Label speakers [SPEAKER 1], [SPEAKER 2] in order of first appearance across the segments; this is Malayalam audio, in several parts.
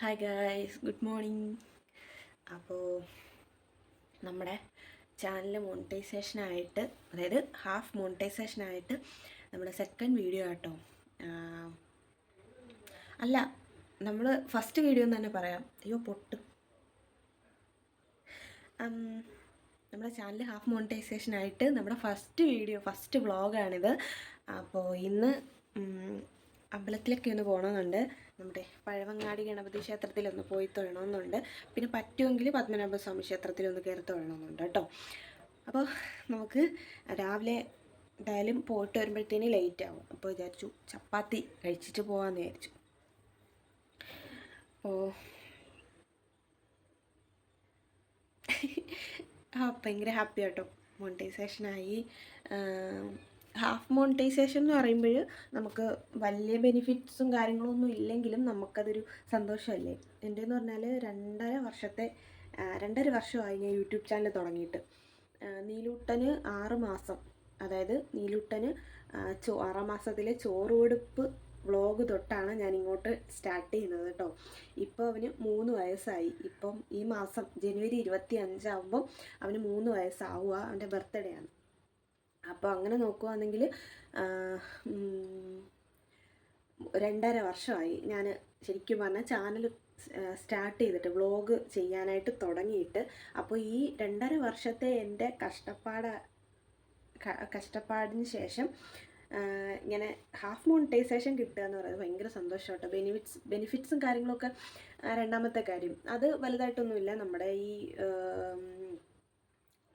[SPEAKER 1] ഹായ് ഗായ്സ് ഗുഡ് മോർണിംഗ് അപ്പോൾ നമ്മുടെ ചാനൽ മോണിറ്റൈസേഷനായിട്ട് അതായത് ഹാഫ് മോണിറ്റൈസേഷനായിട്ട് നമ്മുടെ സെക്കൻഡ് വീഡിയോ ആട്ടോ. അല്ല നമ്മൾ ഫസ്റ്റ് വീഡിയോ എന്ന് തന്നെ പറയാം. അയ്യോ പൊട്ട്. നമ്മുടെ ചാനൽ ഹാഫ് മോണിറ്റൈസേഷനായിട്ട് നമ്മുടെ ഫസ്റ്റ് വീഡിയോ ഫസ്റ്റ് വ്ളോഗാണിത് അപ്പോൾ ഇന്ന് അമ്പലത്തിലൊക്കെ ഒന്ന് പോകണമെന്നുണ്ട് നമ്മുടെ പഴവങ്ങാടി ഗണപതി ക്ഷേത്രത്തിലൊന്ന് പോയി തൊഴണമെന്നുണ്ട്. പിന്നെ പറ്റുമെങ്കിൽ പത്മനാഭസ്വാമി ക്ഷേത്രത്തിലൊന്ന് കയറി തൊഴണമെന്നുണ്ട് കേട്ടോ. അപ്പോൾ നമുക്ക് രാവിലെ എന്തായാലും പോയിട്ട് വരുമ്പോഴത്തേന് ലേറ്റ് ആവും. അപ്പോൾ വിചാരിച്ചു ചപ്പാത്തി കഴിച്ചിട്ട് പോകാമെന്ന് വിചാരിച്ചു. അപ്പോൾ ഭയങ്കര ഹാപ്പി ആട്ടോ. മോണിറ്റൈസേഷനായി ഹാഫ് മോണിറ്റൈസേഷൻ എന്ന് പറയുമ്പോൾ നമുക്ക് വലിയ ബെനിഫിറ്റ്സും കാര്യങ്ങളൊന്നും ഇല്ലെങ്കിലും നമുക്കതൊരു സന്തോഷമല്ലേ? എന്റെ എന്ന് പറഞ്ഞാൽ രണ്ടര വർഷത്തെ രണ്ടര വർഷമായി ഞാൻ യൂട്യൂബ് ചാനൽ തുടങ്ങിയിട്ട്. നീലൂട്ടന് ആറ് മാസം. അതായത് നീലൂട്ടന് ചോ ആറാം മാസത്തിലെ ചോറ് വ്ളോഗ് തൊട്ടാണ് ഞാൻ ഇങ്ങോട്ട് സ്റ്റാർട്ട് ചെയ്യുന്നത് കേട്ടോ. ഇപ്പോൾ അവന് മൂന്ന് വയസ്സായി. ഇപ്പം ഈ മാസം ജനുവരി ഇരുപത്തി അഞ്ചാവുമ്പം അവന് മൂന്ന് വയസ്സാവുക. അവന്റെ ബർത്ത്ഡേ ആണ്. അപ്പോൾ അങ്ങനെ നോക്കുവാണെങ്കിൽ രണ്ടര വർഷമായി ഞാൻ ശരിക്കും പറഞ്ഞാൽ ചാനൽ സ്റ്റാർട്ട് ചെയ്തിട്ട് വ്ളോഗ് ചെയ്യാനായിട്ട് തുടങ്ങിയിട്ട് അപ്പോൾ ഈ രണ്ടര വർഷത്തെ എന്റെ കഷ്ടപ്പാട് കഷ്ടപ്പാടിന് ശേഷം ഇങ്ങനെ ഹാഫ് മോണിറ്റൈസേഷൻ കിട്ടുക എന്ന് പറയുന്നത് ഭയങ്കര സന്തോഷം കേട്ടോ ബെനിഫിറ്റ്സ് ബെനിഫിറ്റ്സും കാര്യങ്ങളൊക്കെ രണ്ടാമത്തെ കാര്യം. അത് വലുതായിട്ടൊന്നുമില്ല. നമ്മുടെ ഈ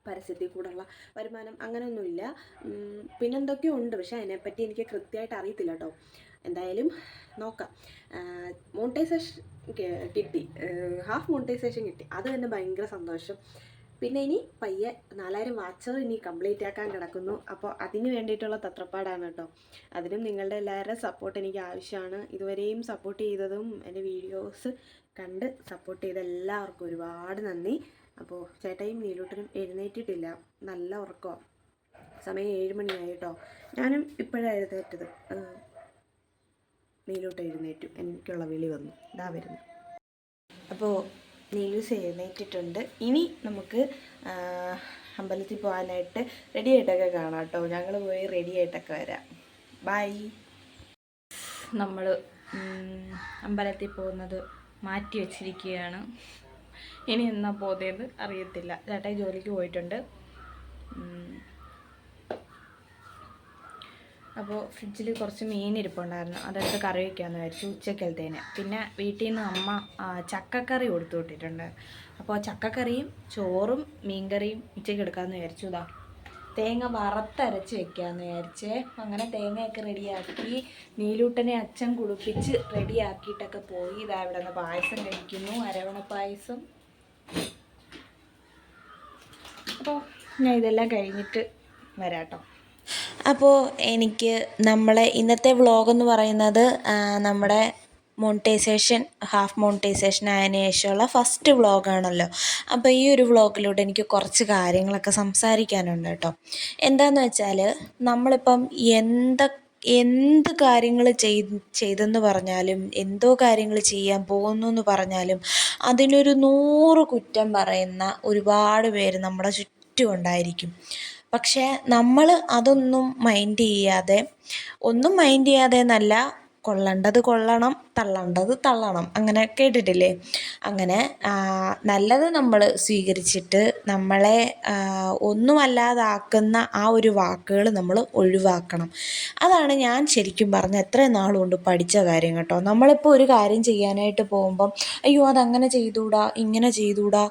[SPEAKER 1] പരസ്യത്തിൽ കൂടെയുള്ള വരുമാനം അങ്ങനെയൊന്നുമില്ല. പിന്നെന്തൊക്കെയോ ഉണ്ട് പക്ഷേ അതിനെപ്പറ്റി എനിക്ക് കൃത്യമായിട്ട് അറിയത്തില്ല കേട്ടോ. എന്തായാലും നോക്കാം. മോണിറ്റൈസേഷൻ കിട്ടി. ഹാഫ് മോണിറ്റൈസേഷൻ കിട്ടി. അത് തന്നെ ഭയങ്കര സന്തോഷം. പിന്നെ ഇനി പയ്യെ നാലായിരം വാച്ചർ ഇനി കംപ്ലീറ്റ് ആക്കാൻ കിടക്കുന്നു. അപ്പോൾ അതിന് വേണ്ടിയിട്ടുള്ള തത്രപ്പാടാണ് കേട്ടോ. അതിനും നിങ്ങളുടെ എല്ലാവരുടെയും സപ്പോർട്ട് എനിക്ക് ആവശ്യമാണ്. ഇതുവരെയും സപ്പോർട്ട് ചെയ്തതും എന്റെ വീഡിയോസ് കണ്ട് സപ്പോർട്ട് ചെയ്ത എല്ലാവർക്കും ഒരുപാട് നന്ദി. അപ്പോൾ ചേട്ടായും നീലൂട്ടനും എഴുന്നേറ്റിട്ടില്ല. നല്ല ഉറക്കമാണ് സമയം ഏഴ് മണിയായി കേട്ടോ ഞാനും ഇപ്പോഴാണ് എഴുന്നേറ്റത്. നീലൂട്ട എഴുന്നേറ്റു. എനിക്കുള്ള വിളി വന്നു. ഇതാ വരുന്നു. അപ്പോൾ നീലൂസ് എഴുന്നേറ്റിട്ടുണ്ട്. ഇനി നമുക്ക് അമ്പലത്തിൽ പോകാനായിട്ട് റെഡി ആയിട്ടൊക്കെ കാണാം കേട്ടോ ഞങ്ങൾ പോയി റെഡി ആയിട്ടൊക്കെ വരാം. ബൈ
[SPEAKER 2] നമ്മൾ അമ്പലത്തിൽ പോകുന്നത് മാറ്റി വെച്ചിരിക്കുകയാണ്. ഇനി എന്നാ പോകുന്നതെന്ന് അറിയത്തില്ല. ചേട്ടായി ജോലിക്ക് പോയിട്ടുണ്ട്. അപ്പോൾ ഫ്രിഡ്ജിൽ കുറച്ച് മീൻ ഇരിപ്പുണ്ടായിരുന്നു അതെടുത്ത് കറി വയ്ക്കാമെന്ന് വിചാരിച്ചു ഉച്ചക്കലത്തേന്. പിന്നെ വീട്ടിൽ നിന്ന് അമ്മ ചക്കക്കറി കൊടുത്തു വിട്ടിട്ടുണ്ട്. അപ്പോൾ ചക്കക്കറിയും ചോറും മീൻകറിയും ഉച്ചയ്ക്ക് എടുക്കാമെന്ന് വിചാരിച്ചു. ഇതാ തേങ്ങ വറുത്തരച്ച് വെക്കാമെന്ന് വിചാരിച്ചേ. അങ്ങനെ തേങ്ങയൊക്കെ റെഡിയാക്കി നീലൂട്ടനെ അച്ഛൻ കുളിപ്പിച്ച് റെഡിയാക്കിയിട്ടൊക്കെ പോയി. ഇതാ ഇവിടെ നിന്ന് പായസം കഴിക്കുന്നു. അരവണ പായസം. അപ്പോൾ ഞാൻ ഇതെല്ലാം കഴിഞ്ഞിട്ട് വരാട്ടോ.
[SPEAKER 3] അപ്പോൾ എനിക്ക് നമ്മളെ ഇന്നത്തെ വ്ളോഗ് എന്ന് പറയുന്നത് നമ്മുടെ മോണിറ്റൈസേഷൻ ഹാഫ് മോണിറ്റൈസേഷൻ ആയതിനു ശേഷമുള്ള ഫസ്റ്റ് വ്ളോഗാണല്ലോ അപ്പോൾ ഈ ഒരു വ്ളോഗിലൂടെ എനിക്ക് കുറച്ച് കാര്യങ്ങളൊക്കെ സംസാരിക്കാനുണ്ട് കേട്ടോ. എന്താണെന്ന് വെച്ചാൽ നമ്മളിപ്പം എന്തൊക്കെ എന്ത് കാര്യങ്ങൾ ചെയ്ത് ചെയ്തെന്ന് പറഞ്ഞാലും എന്തോ കാര്യങ്ങൾ ചെയ്യാൻ പോകുന്നു എന്ന് പറഞ്ഞാലും അതിനൊരു നൂറ് കുറ്റം പറയുന്ന ഒരുപാട് പേര് നമ്മുടെ ചുറ്റും ഉണ്ടായിരിക്കും. പക്ഷേ നമ്മൾ അതൊന്നും മൈൻഡ് ചെയ്യാതെ ഒന്നും മൈൻഡ് ചെയ്യാതെ എന്നല്ല കൊള്ളേണ്ടത് കൊള്ളണം തള്ളേണ്ടത് തള്ളണം. അങ്ങനെ കേട്ടിട്ടില്ലേ? അങ്ങനെ നല്ലത് നമ്മൾ സ്വീകരിച്ചിട്ട് നമ്മളെ ഒന്നുമല്ലാതാക്കുന്ന ആ ഒരു വാക്കുകൾ നമ്മൾ ഒഴിവാക്കണം. അതാണ് ഞാൻ ശരിക്കും പറഞ്ഞ എത്ര നാളുകൊണ്ട് പഠിച്ച കാര്യം കേട്ടോ. നമ്മളിപ്പോൾ ഒരു കാര്യം ചെയ്യാനായിട്ട് പോകുമ്പം അയ്യോ അതങ്ങനെ ചെയ്തുകൂടാ ഇങ്ങനെ ചെയ്തുകൂടാ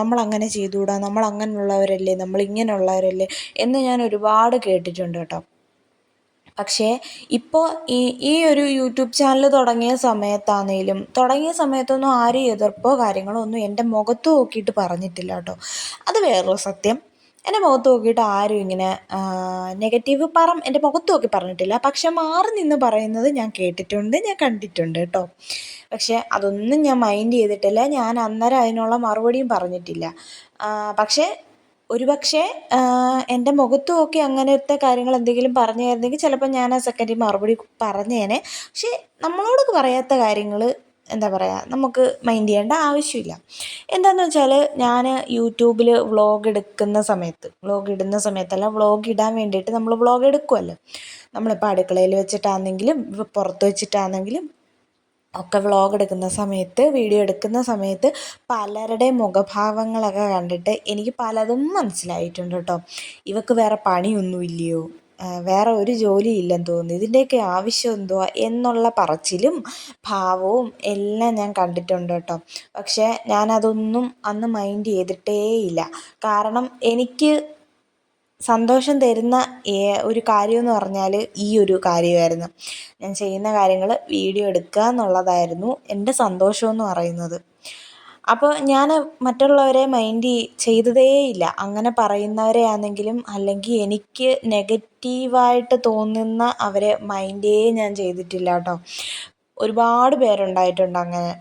[SPEAKER 3] നമ്മളങ്ങനെ ചെയ്തുകൂടാ നമ്മൾ അങ്ങനെയുള്ളവരല്ലേ നമ്മൾ ഇങ്ങനെയുള്ളവരല്ലേ എന്ന് ഞാൻ ഒരുപാട് കേട്ടിട്ടുണ്ട് കേട്ടോ. പക്ഷേ ഇപ്പോൾ ഈ ഈ ഒരു യൂട്യൂബ് ചാനൽ തുടങ്ങിയ സമയത്താണെങ്കിലും തുടങ്ങിയ സമയത്തൊന്നും ആരും എതിർപ്പോ കാര്യങ്ങളോ ഒന്നും എന്റെ മുഖത്ത് നോക്കിയിട്ട് പറഞ്ഞിട്ടില്ല കേട്ടോ. അത് വേറൊരു സത്യം. എന്റെ മുഖത്ത് നോക്കിയിട്ട് ആരും ഇങ്ങനെ നെഗറ്റീവ് പറ എന്റെ മുഖത്ത് നോക്കി പറഞ്ഞിട്ടില്ല. പക്ഷെ മാറി നിന്ന് പറയുന്നത് ഞാൻ കേട്ടിട്ടുണ്ട് ഞാൻ കണ്ടിട്ടുണ്ട് കേട്ടോ. പക്ഷേ അതൊന്നും ഞാൻ മൈൻഡ് ചെയ്തിട്ടില്ല. ഞാൻ അന്നേരം അതിനുള്ള മറുപടിയും പറഞ്ഞിട്ടില്ല. ആ, പക്ഷേ എന്റെ മുഖത്തും ഒക്കെ അങ്ങനത്തെ കാര്യങ്ങൾ എന്തെങ്കിലും പറഞ്ഞായിരുന്നെങ്കിൽ ചിലപ്പോൾ ഞാൻ ആ സെക്കൻഡിൽ മറുപടി പറഞ്ഞേനെ. പക്ഷേ നമ്മളോട് പറയാത്ത കാര്യങ്ങൾ എന്താ പറയുക നമുക്ക് മൈൻഡ് ചെയ്യേണ്ട ആവശ്യമില്ല. എന്താണെന്ന് വെച്ചാൽ ഞാൻ യൂട്യൂബിൽ വ്ളോഗ് എടുക്കുന്ന സമയത്ത് വ്ളോഗ് ഇടുന്ന സമയത്തല്ല വ്ളോഗ് ഇടാൻ വേണ്ടിയിട്ട് നമ്മൾ വ്ളോഗ് എടുക്കുമല്ലോ നമ്മളിപ്പോൾ അടുക്കളയിൽ വെച്ചിട്ടാണെങ്കിലും പുറത്ത് വെച്ചിട്ടാണെങ്കിലും ഒക്കെ വ്ളോഗ് എടുക്കുന്ന സമയത്ത് വീഡിയോ എടുക്കുന്ന സമയത്ത് പലരുടെ മുഖഭാവങ്ങളൊക്കെ കണ്ടിട്ട് എനിക്ക് പലതും മനസ്സിലായിട്ടുണ്ട് കേട്ടോ ഇവക്ക് വേറെ പണിയൊന്നുമില്ലയോ? വേറെ ഒരു ജോലിയില്ലെന്ന് തോന്നുന്നു. ഇതിന്റെയൊക്കെ ആവശ്യം എന്തുവാ? എന്നുള്ള പറച്ചിലും ഭാവവും എല്ലാം ഞാൻ കണ്ടിട്ടുണ്ട് കേട്ടോ പക്ഷേ ഞാനതൊന്നും അന്ന് മൈൻഡ് ചെയ്തിട്ടേയില്ല. കാരണം എനിക്ക് സന്തോഷം തരുന്ന ഒരു കാര്യമെന്ന് പറഞ്ഞാൽ ഈ ഒരു കാര്യമായിരുന്നു. ഞാൻ ചെയ്യുന്ന കാര്യങ്ങൾ വീഡിയോ എടുക്കുക എന്നുള്ളതായിരുന്നു എന്റെ സന്തോഷം എന്ന് പറയുന്നത്. അപ്പോൾ ഞാൻ മറ്റുള്ളവരെ മൈൻഡ് ചെയ്തതേയില്ല. അങ്ങനെ പറയുന്നവരെ ആണെങ്കിലും അല്ലെങ്കിൽ എനിക്ക് നെഗറ്റീവായിട്ട് തോന്നുന്ന അവരെ മൈൻഡേ ഞാൻ ചെയ്തിട്ടില്ല കേട്ടോ. ഒരുപാട് പേരുണ്ടായിട്ടുണ്ട് അങ്ങനെ.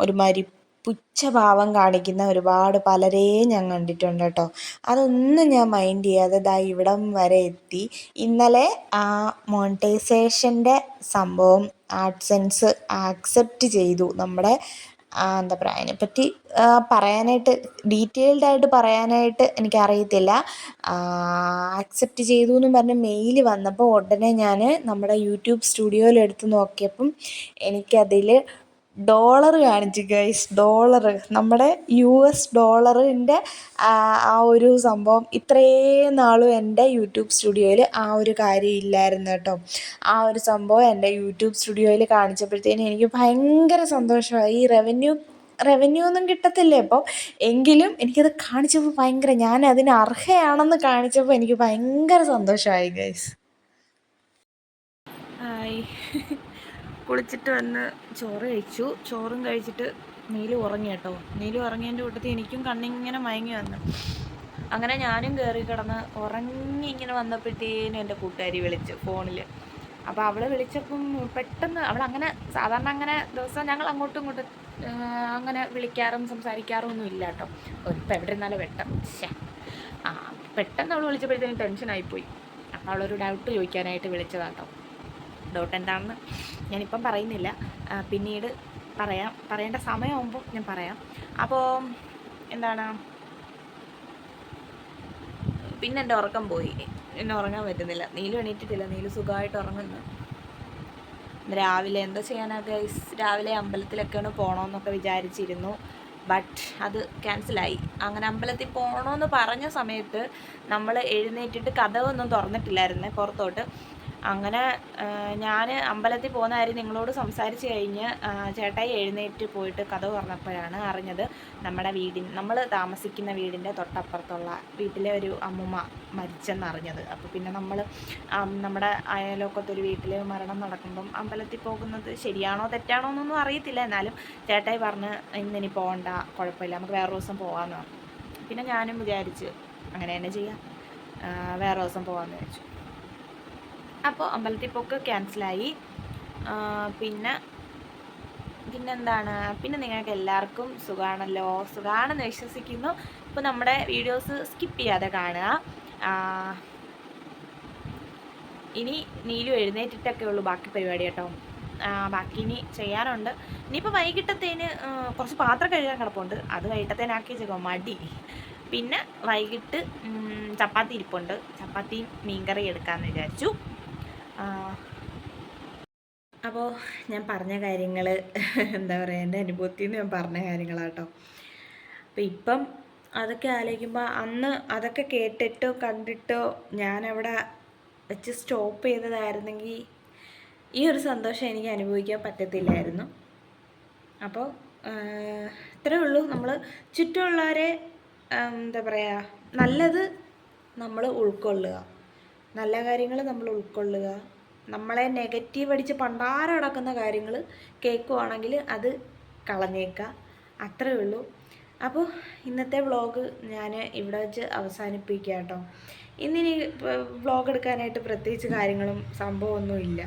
[SPEAKER 3] ഒരുമാതിരി പുച്ഛഭാവം കാണിക്കുന്ന ഒരുപാട് പലരെയും ഞാൻ കണ്ടിട്ടുണ്ട് കേട്ടോ. അതൊന്നും ഞാൻ മൈൻഡ് ചെയ്യാതെ ദാ ഇവിടം വരെ എത്തി. ഇന്നലെ ആ മോണിറ്റൈസേഷന്റെ സംഭവം ആഡ്സെൻസ് ആക്സെപ്റ്റ് ചെയ്തു. നമ്മുടെ എന്താ പറയുക അതിനെപ്പറ്റി പറയാനായിട്ട് ഡീറ്റെയിൽഡ് ആയിട്ട് പറയാനായിട്ട് എനിക്കറിയത്തില്ല. ആക്സെപ്റ്റ് ചെയ്തു എന്ന് പറഞ്ഞ് മെയിൽ വന്നപ്പോൾ ഉടനെ ഞാൻ നമ്മുടെ യൂട്യൂബ് സ്റ്റുഡിയോയിൽ എടുത്ത് നോക്കിയപ്പം എനിക്കതിൽ ഡോളർ കാണിച്ചു ഗൈസ് ഡോളർ. നമ്മുടെ യു എസ് ഡോളറിന്റെ ആ ഒരു സംഭവം ഇത്രയും നാളും എന്റെ യൂട്യൂബ് സ്റ്റുഡിയോയിൽ ആ ഒരു കാര്യം ഇല്ലായിരുന്നു കേട്ടോ. ആ ഒരു സംഭവം എന്റെ യൂട്യൂബ് സ്റ്റുഡിയോയിൽ കാണിച്ചപ്പോഴത്തേനും എനിക്ക് ഭയങ്കര സന്തോഷമായി. ഈ റവന്യൂ റവന്യൂ ഒന്നും കിട്ടത്തില്ല ഇപ്പം എങ്കിലും എനിക്കത് കാണിച്ചപ്പോൾ ഭയങ്കര ഞാൻ അതിന് അർഹയാണെന്ന് കാണിച്ചപ്പോൾ എനിക്ക് ഭയങ്കര സന്തോഷമായി ഗൈസ്
[SPEAKER 1] കുളിച്ചിട്ട് വന്ന് ചോറ് കഴിച്ചു. ചോറും കഴിച്ചിട്ട് നീലു ഉറങ്ങി കേട്ടോ. നീലു ഉറങ്ങിയതിന്റെ കൂട്ടത്തിൽ എനിക്കും കണ്ണിങ്ങനെ മയങ്ങി വന്നു. അങ്ങനെ ഞാനും കയറി കിടന്ന് ഉറങ്ങി ഇങ്ങനെ വന്നപ്പോഴത്തേനും എന്റെ കൂട്ടുകാരി വിളിച്ചു ഫോണിൽ അപ്പോൾ അവളെ വിളിച്ചപ്പം പെട്ടെന്ന് അവൾ അങ്ങനെ സാധാരണ അങ്ങനെ ദിവസം ഞങ്ങൾ അങ്ങോട്ടും ഇങ്ങോട്ടും അങ്ങനെ വിളിക്കാറും സംസാരിക്കാറും ഒന്നും ഇല്ല കേട്ടോ. ഇപ്പം എവിടെ ഇരുന്നാലും വെട്ടം. ശേ ആ പെട്ടെന്ന് അവൾ വിളിച്ചപ്പോഴത്തേനും ടെൻഷനായിപ്പോയി അപ്പോൾ അവളൊരു ഡൗട്ട് ചോദിക്കാനായിട്ട് വിളിച്ചതാട്ടോ ഡൗട്ട് എന്താണെന്ന് ഞാനിപ്പം പറയുന്നില്ല. പിന്നീട് പറയാം. പറയേണ്ട സമയമാകുമ്പോൾ ഞാൻ പറയാം. അപ്പോൾ എന്താണ്? പിന്നെ എന്റെ ഉറക്കം പോയി. എന്നെ ഉറങ്ങാൻ പറ്റുന്നില്ല. നീലും എണീറ്റിട്ടില്ല. നീൽ സുഖമായിട്ട് ഉറങ്ങുന്നു. രാവിലെ എന്താ ചെയ്യാനൊക്കെ രാവിലെ അമ്പലത്തിലൊക്കെയാണ് പോകണമെന്നൊക്കെ വിചാരിച്ചിരുന്നു. ബട്ട് അത് ക്യാൻസലായി. അങ്ങനെ അമ്പലത്തിൽ പോകണമെന്ന് പറഞ്ഞ സമയത്ത് നമ്മൾ എഴുന്നേറ്റിട്ട് കഥവൊന്നും തുറന്നിട്ടില്ലായിരുന്നേ പുറത്തോട്ട്. അങ്ങനെ ഞാൻ അമ്പലത്തിൽ പോകുന്ന കാര്യം നിങ്ങളോട് സംസാരിച്ച് കഴിഞ്ഞ് ചേട്ടായി എഴുന്നേറ്റ് പോയിട്ട് കഥ പറഞ്ഞപ്പോഴാണ് അറിഞ്ഞത് നമ്മുടെ വീടിന് നമ്മൾ താമസിക്കുന്ന വീടിന്റെ തൊട്ടപ്പുറത്തുള്ള വീട്ടിലെ ഒരു അമ്മുമ്മ മരിച്ചെന്ന് അറിഞ്ഞത് അപ്പോൾ പിന്നെ നമ്മൾ നമ്മുടെ അയലോക്കത്തൊരു വീട്ടിൽ മരണം നടക്കുമ്പം അമ്പലത്തിൽ പോകുന്നത് ശരിയാണോ തെറ്റാണോ എന്നൊന്നും അറിയത്തില്ല. എന്നാലും ചേട്ടായി പറഞ്ഞ് ഇന്നിനി പോകണ്ട കുഴപ്പമില്ല നമുക്ക് വേറെ ദിവസം പോകാമെന്ന് പറഞ്ഞു. പിന്നെ ഞാനും വിചാരിച്ച് അങ്ങനെ തന്നെ ചെയ്യാം. വേറെ ദിവസം പോകാമെന്ന് വിചാരിച്ചു. അപ്പോൾ അമ്പലത്തിൽ പോക്ക് ക്യാൻസലായി. പിന്നെ പിന്നെന്താണ്? പിന്നെ നിങ്ങൾക്ക് എല്ലാവർക്കും സുഖമാണല്ലോ സുഖമാണെന്ന് വിശ്വസിക്കുന്നു. ഇപ്പോൾ നമ്മുടെ വീഡിയോസ് സ്കിപ്പ് ചെയ്യാതെ കാണുക. ഇനി നീലു എഴുന്നേറ്റിട്ടൊക്കെ ഉള്ളൂ ബാക്കി പരിപാടി കേട്ടോ. ബാക്കി ഇനി ചെയ്യാനുണ്ട്. ഇനിയിപ്പോൾ വൈകിട്ടത്തേന് കുറച്ച് പാത്രം കഴുകാൻ കിടപ്പുണ്ട്. അത് വൈകിട്ടത്തേനാക്കി വെച്ചേക്കോ മടി. പിന്നെ വൈകിട്ട് ചപ്പാത്തി ഇരിപ്പുണ്ട്. ചപ്പാത്തിയും മീൻകറി എടുക്കാമെന്ന് വിചാരിച്ചു. അപ്പോൾ ഞാൻ പറഞ്ഞ കാര്യങ്ങൾ എന്താ പറയുക എന്റെ അനുഭവത്തിൽ നിന്ന് ഞാൻ പറഞ്ഞ കാര്യങ്ങളാട്ടോ അപ്പോൾ ഇപ്പം അതൊക്കെ ആലോചിക്കുമ്പോൾ അന്ന് അതൊക്കെ കേട്ടിട്ടോ കണ്ടിട്ടോ ഞാനവിടെ വെച്ച് സ്റ്റോപ്പ് ചെയ്തതായിരുന്നെങ്കിൽ ഈ ഒരു സന്തോഷം എനിക്ക് അനുഭവിക്കാൻ പറ്റത്തില്ലായിരുന്നു. അപ്പോൾ ഇത്രേ ഉള്ളൂ. നമ്മൾ ചുറ്റുമുള്ളവരെ എന്താ പറയുക നല്ലത് നമ്മൾ ഉൾക്കൊള്ളുക. നല്ല കാര്യങ്ങൾ നമ്മൾ ഉൾക്കൊള്ളുക. നമ്മളെ നെഗറ്റീവ് അടിച്ച് പണ്ടാരം അടക്കുന്ന കാര്യങ്ങൾ കേൾക്കുവാണെങ്കിൽ അത് കളഞ്ഞേക്കുക. അത്രേ ഉള്ളൂ. അപ്പോൾ ഇന്നത്തെ വ്ളോഗ് ഞാൻ ഇവിടെ വെച്ച് അവസാനിപ്പിക്കാം കേട്ടോ. ഇന്നിനി വ്ളോഗ് എടുക്കാനായിട്ട് പ്രത്യേകിച്ച് കാര്യങ്ങളും സംഭവമൊന്നും ഇല്ല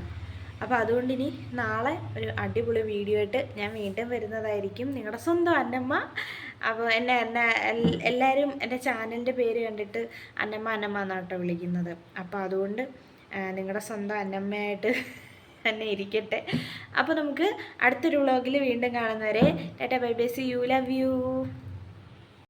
[SPEAKER 1] അപ്പോൾ അതുകൊണ്ട് ഇനി നാളെ ഒരു അടിപൊളി വീഡിയോ ആയിട്ട് ഞാൻ വീണ്ടും വരുന്നതായിരിക്കും നിങ്ങളുടെ സ്വന്തം അന്നമ്മ. അപ്പോൾ എന്നെ എന്നെ എല്ലാവരും എന്റെ ചാനലിന്റെ പേര് കണ്ടിട്ട് അന്നമ്മ അന്നമ്മ എന്നാട്ടോ വിളിക്കുന്നത്. അപ്പോൾ അതുകൊണ്ട് നിങ്ങളുടെ സ്വന്തം അന്നമ്മയായിട്ട് തന്നെ ഇരിക്കട്ടെ. അപ്പോൾ നമുക്ക് അടുത്തൊരു വ്ളോഗിൽ വീണ്ടും കാണുന്നവരെ tata bye bye see you love you